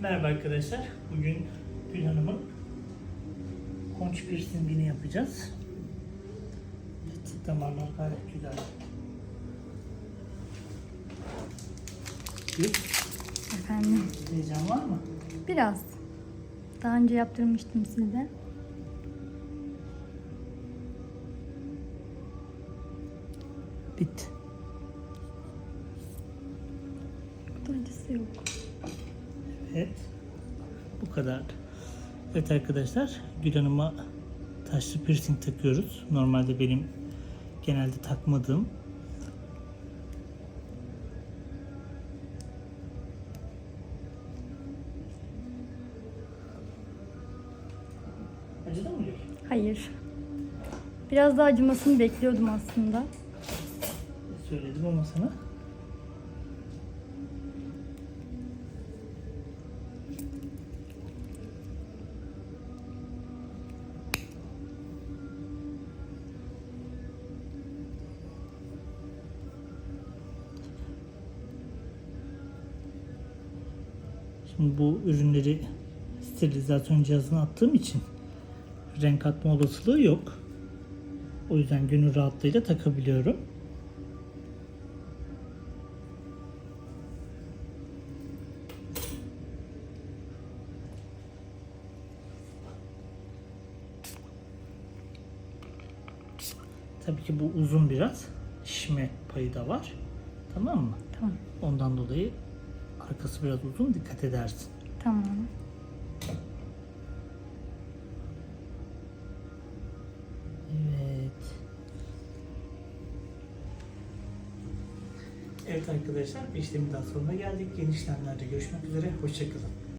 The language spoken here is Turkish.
Merhaba arkadaşlar. Bugün Gül Hanım'ın konç piercingini yapacağız. Evet, damarlar gayet güzel. Gül, Efendim. heyecan var mı? Biraz. Daha önce yaptırmıştım sizde. Bitti. Bu da acısı yok. Evet. Bu kadar. Evet arkadaşlar, Gül Hanım'a taşlı piercing takıyoruz. Normalde benim genelde takmadığım. Acıdı mı Gül? Hayır. Biraz daha acımasını bekliyordum aslında. Söyledim ama sana. Bu ürünleri sterilizasyon cihazına attığım için renk atma olasılığı yok. O yüzden gönül rahatlığıyla takabiliyorum. Tabii ki bu uzun biraz. Şişme payı da var. Tamam mı? Tamam. Ondan dolayı arkası biraz uzun dikkat edersin. Tamam. Evet. Evet arkadaşlar bir işlemin daha sonuna geldik. Yeni işlemlerde görüşmek üzere. Hoşçakalın.